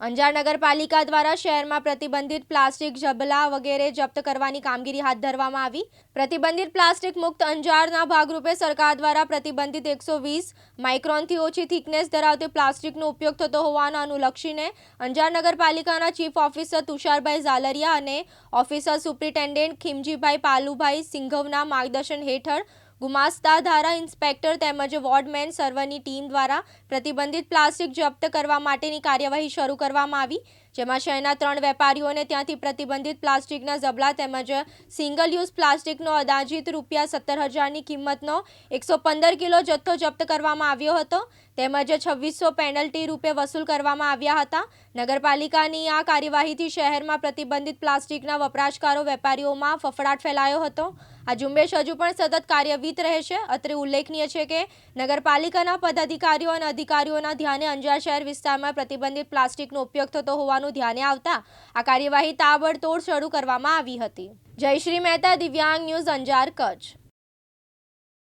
અંજાર નગરપાલિકા દ્વારા શહેરમાં પ્રતિબંધિત પ્લાસ્ટિક ઝબલા વગેરે જપ્ત કરવાની કામગીરી હાથ ધરવામાં આવી. પ્રતિબંધિત પ્લાસ્ટિક મુક્ત અંજારના ભાગરૂપે સરકાર દ્વારા પ્રતિબંધિત એકસો વીસ માઇક્રોનથી ઓછી થિકનેસ ધરાવતી પ્લાસ્ટિકનો ઉપયોગ થતો હોવાનું અનુલક્ષીને અંજાર નગરપાલિકાના ચીફ ઓફિસર તુષારભાઈ ઝાલરિયા અને ઓફિસર સુપ્રિન્ટેન્ડન્ટ ખીમજીભાઈ પાલુભાઈ સિંઘવના માર્ગદર્શન હેઠળ ગુમાસ્તા ધારા ઇન્સ્પેક્ટર તેમજ વોર્ડમેન સર્વની ટીમ દ્વારા પ્રતિબંધિત પ્લાસ્ટિક જપ્ત કરવા માટેની કાર્યવાહી શરૂ કરવામાં આવી. જેમાં શહેરના ત્રણ વેપારીઓને ત્યાંથી પ્રતિબંધિત પ્લાસ્ટિકના ઝબલા તેમજ સિંગલ યુઝ પ્લાસ્ટિકનો અંદાજિત રૂપિયા સત્તર હજારની કિંમતનો એકસો પંદર કિલો જથ્થો જપ્ત કરવામાં આવ્યો હતો. તેમજ છવ્વીસો પેનલ્ટી રૂપે વસૂલ કરવામાં આવ્યા હતા. નગરપાલિકાની આ કાર્યવાહીથી શહેરમાં પ્રતિબંધિત પ્લાસ્ટિકના વપરાશકારો વેપારીઓમાં ફફડાટ ફેલાયો હતો. આ ઝુંબેશ હજુ પણ સતત કાર્યવિત રહેશે. અત્રે ઉલ્લેખનીય છે કે નગરપાલિકાના પદાધિકારીઓ અને અધિકારીઓના ધ્યાને અંજાર શહેર વિસ્તારમાં પ્રતિબંધિત પ્લાસ્ટિકનો ઉપયોગ થતો હોવાનું ધ્યાને આવતા આ કાર્યવાહી તાબડતોડ શરૂ કરવામાં આવી હતી. જયશ્રી મહેતા, દિવ્યાંગ ન્યૂઝ અંજાર, કચ્છ.